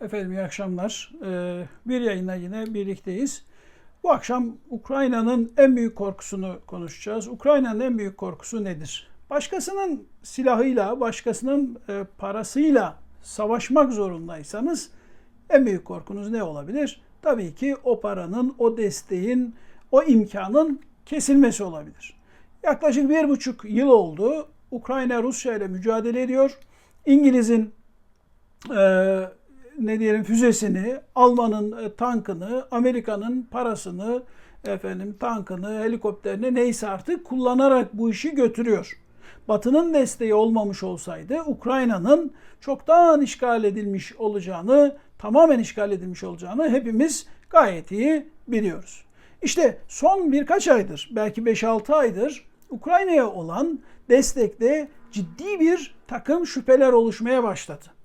Efendim iyi akşamlar. Ee, bir yayına yine birlikteyiz. Bu akşam Ukrayna'nın en büyük korkusunu konuşacağız. Ukrayna'nın en büyük korkusu nedir? Başkasının silahıyla, başkasının e, parasıyla savaşmak zorundaysanız en büyük korkunuz ne olabilir? Tabii ki o paranın, o desteğin, o imkanın kesilmesi olabilir. Yaklaşık bir buçuk yıl oldu. Ukrayna Rusya ile mücadele ediyor. İngiliz'in e, ne diyelim füzesini, Alman'ın e, tankını, Amerika'nın parasını, efendim tankını, helikopterini neyse artık kullanarak bu işi götürüyor. Batı'nın desteği olmamış olsaydı Ukrayna'nın çoktan işgal edilmiş olacağını, tamamen işgal edilmiş olacağını hepimiz gayet iyi biliyoruz. İşte son birkaç aydır, belki 5-6 aydır Ukrayna'ya olan destekte ciddi bir takım şüpheler oluşmaya başladı.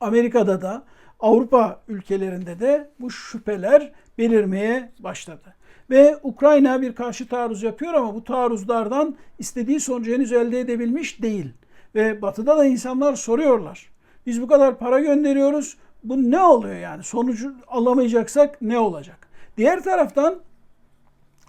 Amerika'da da Avrupa ülkelerinde de bu şüpheler belirmeye başladı. Ve Ukrayna bir karşı taarruz yapıyor ama bu taarruzlardan istediği sonucu henüz elde edebilmiş değil. Ve batıda da insanlar soruyorlar. Biz bu kadar para gönderiyoruz. Bu ne oluyor yani? Sonucu alamayacaksak ne olacak? Diğer taraftan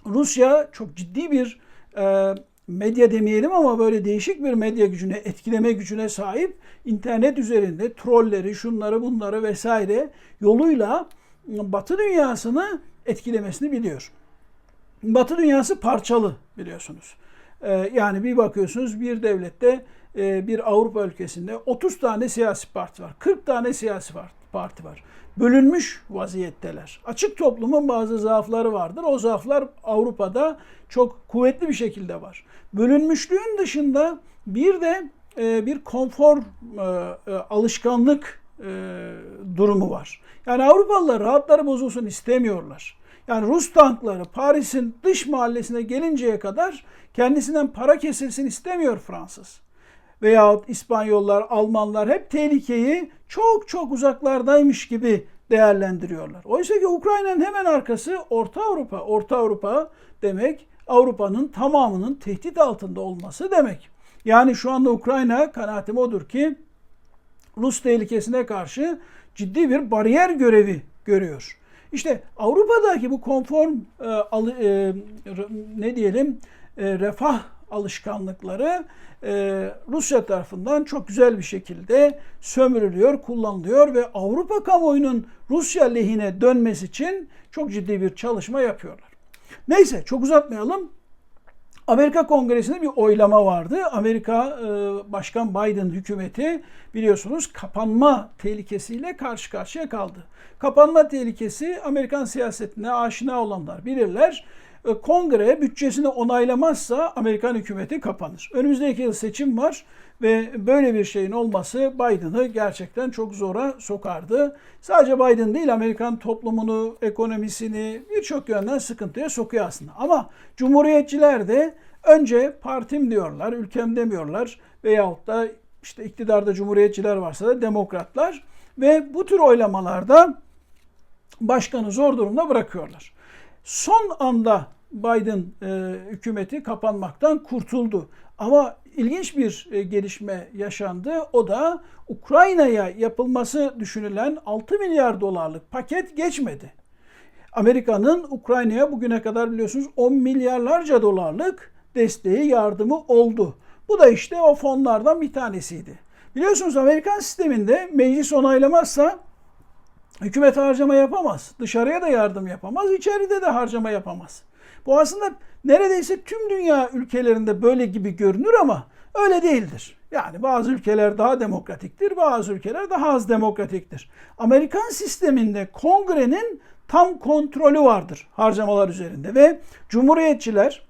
Rusya çok ciddi bir e, medya demeyelim ama böyle değişik bir medya gücüne, etkileme gücüne sahip internet üzerinde trolleri, şunları bunları vesaire yoluyla Batı dünyasını etkilemesini biliyor. Batı dünyası parçalı biliyorsunuz. Ee, yani bir bakıyorsunuz bir devlette e, bir Avrupa ülkesinde 30 tane siyasi parti var. 40 tane siyasi parti var. Bölünmüş vaziyetteler. Açık toplumun bazı zaafları vardır. O zaaflar Avrupa'da çok kuvvetli bir şekilde var. Bölünmüşlüğün dışında bir de e, bir konfor e, alışkanlık durumu var. Yani Avrupalılar rahatları bozulsun istemiyorlar. Yani Rus tankları Paris'in dış mahallesine gelinceye kadar kendisinden para kesilsin istemiyor Fransız. Veyahut İspanyollar, Almanlar hep tehlikeyi çok çok uzaklardaymış gibi değerlendiriyorlar. Oysa ki Ukrayna'nın hemen arkası Orta Avrupa. Orta Avrupa demek Avrupa'nın tamamının tehdit altında olması demek. Yani şu anda Ukrayna kanaatim odur ki Rus tehlikesine karşı ciddi bir bariyer görevi görüyor. İşte Avrupa'daki bu konform e, e, ne diyelim e, refah alışkanlıkları e, Rusya tarafından çok güzel bir şekilde sömürülüyor, kullanılıyor ve Avrupa kamuoyunun Rusya lehine dönmesi için çok ciddi bir çalışma yapıyorlar. Neyse çok uzatmayalım. Amerika Kongresi'nde bir oylama vardı. Amerika e, Başkan Biden hükümeti biliyorsunuz kapanma tehlikesiyle karşı karşıya kaldı. Kapanma tehlikesi Amerikan siyasetine aşina olanlar bilirler. Kongre bütçesini onaylamazsa Amerikan hükümeti kapanır. Önümüzdeki yıl seçim var ve böyle bir şeyin olması Biden'ı gerçekten çok zora sokardı. Sadece Biden değil Amerikan toplumunu, ekonomisini birçok yönden sıkıntıya sokuyor aslında. Ama Cumhuriyetçiler de önce partim diyorlar, ülkem demiyorlar veyahut da işte iktidarda Cumhuriyetçiler varsa da demokratlar ve bu tür oylamalarda başkanı zor durumda bırakıyorlar. Son anda Biden e, hükümeti kapanmaktan kurtuldu. Ama ilginç bir e, gelişme yaşandı. O da Ukrayna'ya yapılması düşünülen 6 milyar dolarlık paket geçmedi. Amerika'nın Ukrayna'ya bugüne kadar biliyorsunuz 10 milyarlarca dolarlık desteği, yardımı oldu. Bu da işte o fonlardan bir tanesiydi. Biliyorsunuz Amerikan sisteminde meclis onaylamazsa hükümet harcama yapamaz. Dışarıya da yardım yapamaz, içeride de harcama yapamaz. Bu aslında neredeyse tüm dünya ülkelerinde böyle gibi görünür ama öyle değildir. Yani bazı ülkeler daha demokratiktir, bazı ülkeler daha az demokratiktir. Amerikan sisteminde kongrenin tam kontrolü vardır harcamalar üzerinde ve cumhuriyetçiler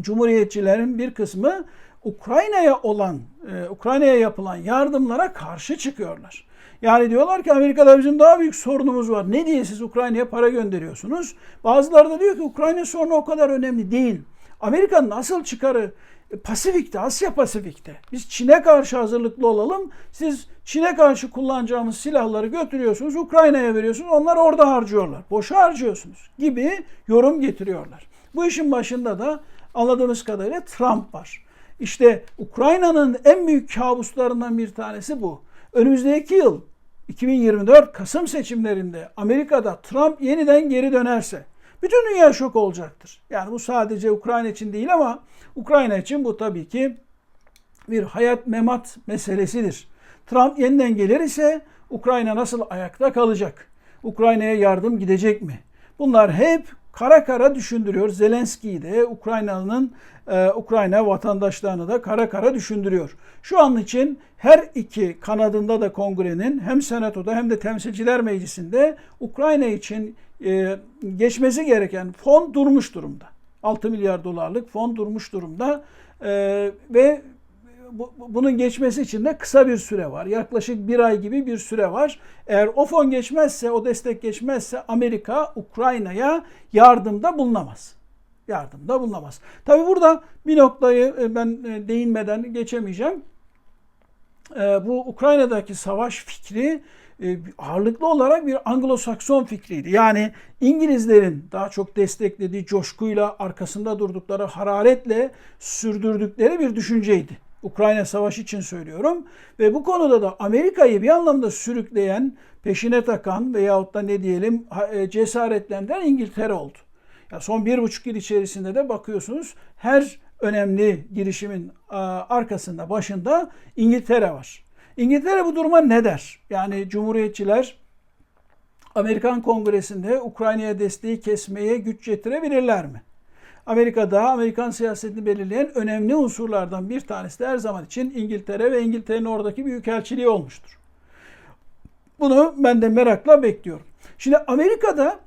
cumhuriyetçilerin bir kısmı Ukrayna'ya olan, e, Ukrayna'ya yapılan yardımlara karşı çıkıyorlar. Yani diyorlar ki Amerika'da bizim daha büyük sorunumuz var. Ne diye siz Ukrayna'ya para gönderiyorsunuz? Bazıları da diyor ki Ukrayna sorunu o kadar önemli değil. Amerika'nın asıl çıkarı e, Pasifik'te, Asya Pasifik'te. Biz Çin'e karşı hazırlıklı olalım. Siz Çin'e karşı kullanacağımız silahları götürüyorsunuz, Ukrayna'ya veriyorsunuz. Onlar orada harcıyorlar. Boşa harcıyorsunuz gibi yorum getiriyorlar. Bu işin başında da anladığımız kadarıyla Trump var. İşte Ukrayna'nın en büyük kabuslarından bir tanesi bu. Önümüzdeki yıl 2024 Kasım seçimlerinde Amerika'da Trump yeniden geri dönerse bütün dünya şok olacaktır. Yani bu sadece Ukrayna için değil ama Ukrayna için bu tabii ki bir hayat memat meselesidir. Trump yeniden gelir ise Ukrayna nasıl ayakta kalacak? Ukrayna'ya yardım gidecek mi? Bunlar hep kara kara düşündürüyor. Zelenski'yi de Ukrayna'nın e, Ukrayna vatandaşlarını da kara kara düşündürüyor. Şu an için her iki kanadında da kongrenin hem senatoda hem de temsilciler meclisinde Ukrayna için e, geçmesi gereken fon durmuş durumda. 6 milyar dolarlık fon durmuş durumda e, ve bu, bunun geçmesi için de kısa bir süre var. Yaklaşık bir ay gibi bir süre var. Eğer o fon geçmezse, o destek geçmezse Amerika Ukrayna'ya yardımda bulunamaz. Yardımda bulunamaz. Tabi burada bir noktayı e, ben e, değinmeden geçemeyeceğim. E, bu Ukrayna'daki savaş fikri ağırlıklı olarak bir Anglo-Sakson fikriydi. Yani İngilizlerin daha çok desteklediği coşkuyla, arkasında durdukları hararetle sürdürdükleri bir düşünceydi. Ukrayna Savaşı için söylüyorum. Ve bu konuda da Amerika'yı bir anlamda sürükleyen, peşine takan veyahut da ne diyelim e, cesaretlendiren İngiltere oldu. Ya son bir buçuk yıl içerisinde de bakıyorsunuz her önemli girişimin arkasında, başında İngiltere var. İngiltere bu duruma ne der? Yani Cumhuriyetçiler Amerikan Kongresi'nde Ukrayna'ya desteği kesmeye güç getirebilirler mi? Amerika'da Amerikan siyasetini belirleyen önemli unsurlardan bir tanesi de her zaman için İngiltere ve İngiltere'nin oradaki büyükelçiliği olmuştur. Bunu ben de merakla bekliyorum. Şimdi Amerika'da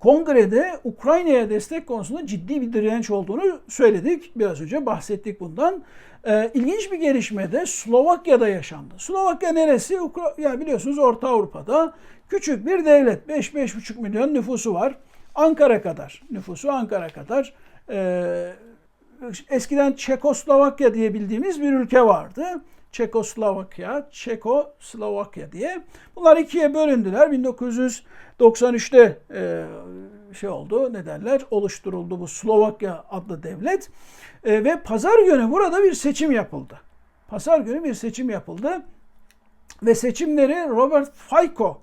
kongrede Ukrayna'ya destek konusunda ciddi bir direnç olduğunu söyledik. Biraz önce bahsettik bundan. Ee, ilginç bir gelişme de Slovakya'da yaşandı. Slovakya neresi? Ukra ya biliyorsunuz Orta Avrupa'da küçük bir devlet. 5-5,5 milyon nüfusu var. Ankara kadar, nüfusu Ankara kadar. Ee, eskiden Çekoslovakya diye bildiğimiz bir ülke vardı. Çekoslovakya, Çekoslovakya diye. Bunlar ikiye bölündüler. 1993'te e, şey oldu, ne derler, oluşturuldu bu Slovakya adlı devlet. E, ve pazar günü burada bir seçim yapıldı. Pazar günü bir seçim yapıldı. Ve seçimleri Robert Fico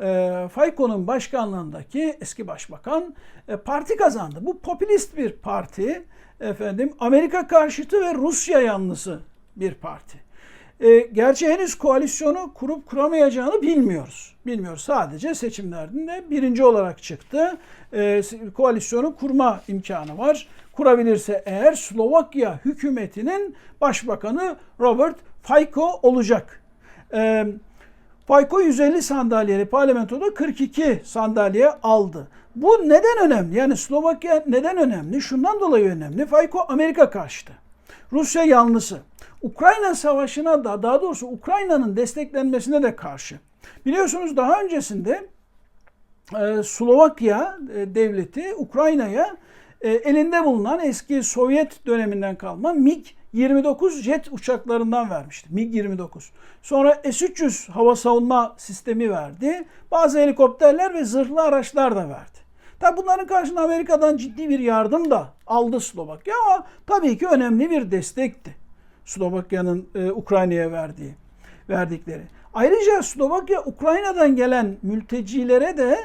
e, Fayko'nun başkanlığındaki eski başbakan e, parti kazandı. Bu popülist bir parti, efendim Amerika karşıtı ve Rusya yanlısı bir parti. E, gerçi henüz koalisyonu kurup kuramayacağını bilmiyoruz. Bilmiyoruz. Sadece seçimlerinde birinci olarak çıktı. E, koalisyonu kurma imkanı var. Kurabilirse eğer Slovakya hükümetinin başbakanı Robert Fico olacak. E, Fayko 150 sandalyeli parlamentoda 42 sandalye aldı. Bu neden önemli? Yani Slovakya neden önemli? Şundan dolayı önemli. Fayko Amerika karşıtı. Rusya yanlısı. Ukrayna savaşına da daha doğrusu Ukrayna'nın desteklenmesine de karşı. Biliyorsunuz daha öncesinde e, Slovakya e, devleti Ukrayna'ya e, elinde bulunan eski Sovyet döneminden kalma MiG 29 jet uçaklarından vermişti. MiG-29. Sonra S-300 hava savunma sistemi verdi. Bazı helikopterler ve zırhlı araçlar da verdi. Tabi bunların karşılığında Amerika'dan ciddi bir yardım da aldı Slovakya ama tabii ki önemli bir destekti. Slovakya'nın e, Ukrayna'ya verdiği verdikleri. Ayrıca Slovakya Ukrayna'dan gelen mültecilere de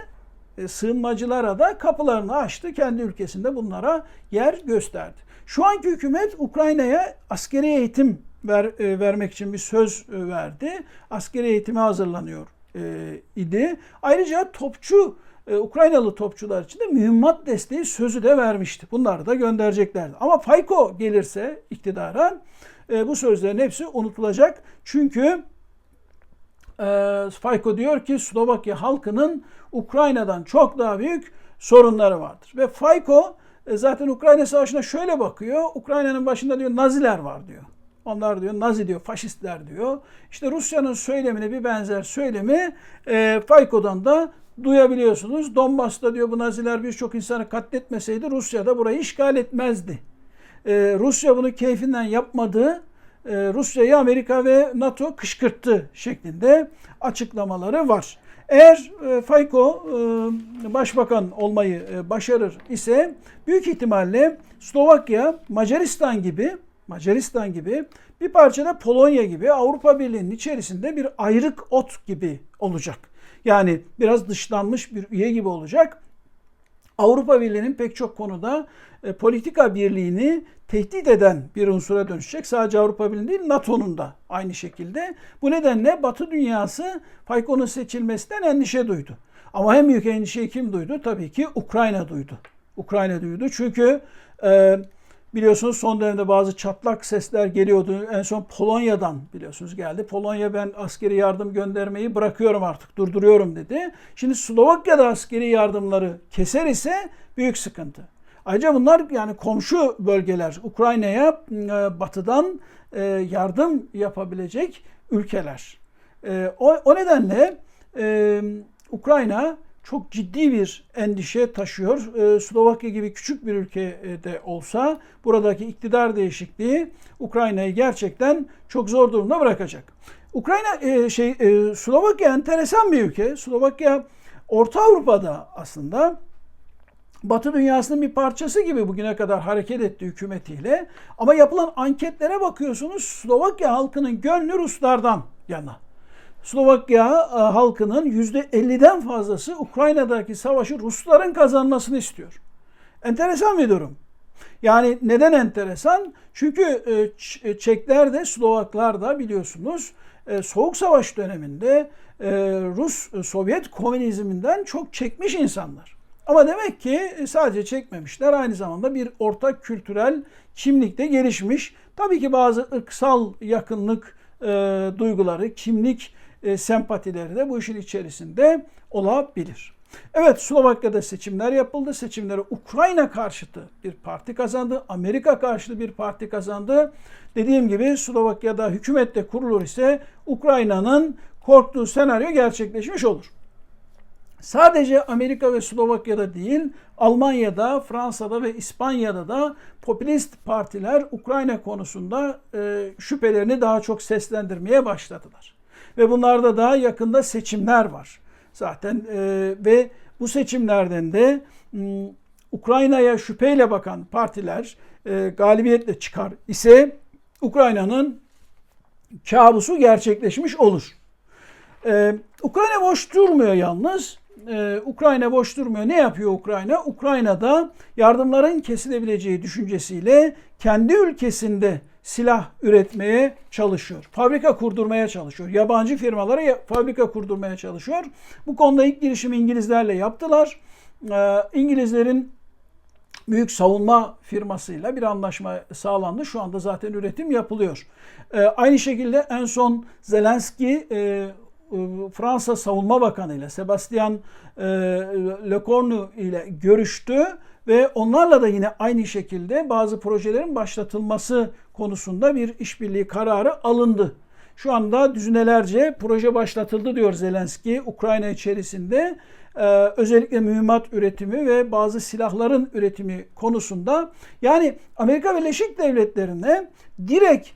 e, sığınmacılara da kapılarını açtı. Kendi ülkesinde bunlara yer gösterdi. Şu anki hükümet Ukrayna'ya askeri eğitim ver, e, vermek için bir söz e, verdi. Askeri eğitime hazırlanıyor e, idi. Ayrıca topçu e, Ukraynalı topçular için de mühimmat desteği sözü de vermişti. Bunları da göndereceklerdi. Ama Fayko gelirse iktidara e, bu sözlerin hepsi unutulacak. Çünkü e, Fayko diyor ki Slovakya halkının Ukrayna'dan çok daha büyük sorunları vardır. Ve Fayko zaten Ukrayna Savaşı'na şöyle bakıyor. Ukrayna'nın başında diyor Naziler var diyor. Onlar diyor Nazi diyor, faşistler diyor. İşte Rusya'nın söylemine bir benzer söylemi e, Fayko'dan da duyabiliyorsunuz. Donbas'ta diyor bu Naziler birçok insanı katletmeseydi Rusya da burayı işgal etmezdi. E, Rusya bunu keyfinden yapmadı. E, Rusya'yı Amerika ve NATO kışkırttı şeklinde açıklamaları var. Eğer e, Fayko e, başbakan olmayı e, başarır ise büyük ihtimalle Slovakya Macaristan gibi Macaristan gibi bir parça da Polonya gibi Avrupa Birliği'nin içerisinde bir ayrık ot gibi olacak. Yani biraz dışlanmış bir üye gibi olacak. Avrupa Birliği'nin pek çok konuda e, politika birliğini tehdit eden bir unsura dönüşecek. Sadece Avrupa Birliği değil NATO'nun da aynı şekilde. Bu nedenle Batı dünyası Faykon'un seçilmesinden endişe duydu. Ama en büyük endişeyi kim duydu? Tabii ki Ukrayna duydu. Ukrayna duydu. Çünkü e, biliyorsunuz son dönemde bazı çatlak sesler geliyordu. En son Polonya'dan biliyorsunuz geldi. Polonya ben askeri yardım göndermeyi bırakıyorum artık durduruyorum dedi. Şimdi Slovakya'da askeri yardımları keser ise büyük sıkıntı. Ayrıca bunlar yani komşu bölgeler. Ukrayna'ya e, batıdan e, yardım yapabilecek ülkeler. E, o, o nedenle Ukrayna çok ciddi bir endişe taşıyor. Ee, Slovakya gibi küçük bir ülkede olsa buradaki iktidar değişikliği Ukrayna'yı gerçekten çok zor durumda bırakacak. Ukrayna e, şey e, Slovakya enteresan bir ülke. Slovakya Orta Avrupa'da aslında Batı dünyasının bir parçası gibi bugüne kadar hareket etti hükümetiyle. Ama yapılan anketlere bakıyorsunuz Slovakya halkının gönlü Ruslardan yana. Slovakya e, halkının %50'den fazlası Ukrayna'daki savaşı Rusların kazanmasını istiyor. Enteresan bir durum. Yani neden enteresan? Çünkü e, e, Çekler de Slovaklar da biliyorsunuz Soğuk Savaş döneminde Rus Sovyet komünizminden çok çekmiş insanlar. Ama demek ki sadece çekmemişler aynı zamanda bir ortak kültürel kimlikte gelişmiş. Tabii ki bazı ırksal yakınlık duyguları, kimlik e, sempatileri de bu işin içerisinde olabilir. Evet Slovakya'da seçimler yapıldı. Seçimleri Ukrayna karşıtı bir parti kazandı. Amerika karşıtı bir parti kazandı. Dediğim gibi Slovakya'da hükümet de kurulur ise Ukrayna'nın korktuğu senaryo gerçekleşmiş olur. Sadece Amerika ve Slovakya'da değil, Almanya'da, Fransa'da ve İspanya'da da popülist partiler Ukrayna konusunda e, şüphelerini daha çok seslendirmeye başladılar. Ve bunlarda da yakında seçimler var. Zaten e, ve bu seçimlerden de Ukrayna'ya şüpheyle bakan partiler e, galibiyetle çıkar ise Ukrayna'nın kabusu gerçekleşmiş olur. Ee, Ukrayna boş durmuyor yalnız. Ee, Ukrayna boş durmuyor. Ne yapıyor Ukrayna? Ukrayna'da yardımların kesilebileceği düşüncesiyle kendi ülkesinde silah üretmeye çalışıyor. Fabrika kurdurmaya çalışıyor. Yabancı firmalara fabrika kurdurmaya çalışıyor. Bu konuda ilk girişimi İngilizlerle yaptılar. Ee, İngilizlerin büyük savunma firmasıyla bir anlaşma sağlandı. Şu anda zaten üretim yapılıyor. Ee, aynı şekilde en son Zelenski e, e, Fransa Savunma Bakanı ile Sebastian e, Lecornu ile görüştü ve onlarla da yine aynı şekilde bazı projelerin başlatılması konusunda bir işbirliği kararı alındı. Şu anda düzinelerce proje başlatıldı diyor Zelenski Ukrayna içerisinde. Ee, özellikle mühimmat üretimi ve bazı silahların üretimi konusunda. Yani Amerika Birleşik Devletleri'ne direkt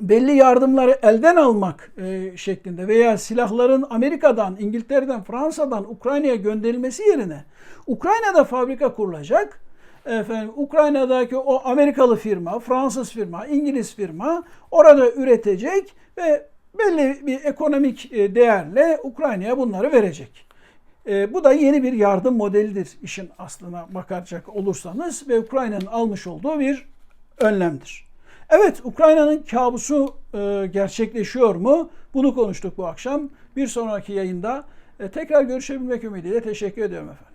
belli yardımları elden almak e, şeklinde veya silahların Amerika'dan, İngiltere'den, Fransa'dan Ukrayna'ya gönderilmesi yerine Ukrayna'da fabrika kurulacak. Efendim Ukrayna'daki o Amerikalı firma, Fransız firma, İngiliz firma orada üretecek ve belli bir ekonomik e, değerle Ukrayna'ya bunları verecek. E, bu da yeni bir yardım modelidir işin aslına bakacak olursanız ve Ukrayna'nın almış olduğu bir önlemdir. Evet Ukrayna'nın kabusu e, gerçekleşiyor mu? Bunu konuştuk bu akşam. Bir sonraki yayında e, tekrar görüşebilmek ümidiyle teşekkür ediyorum efendim.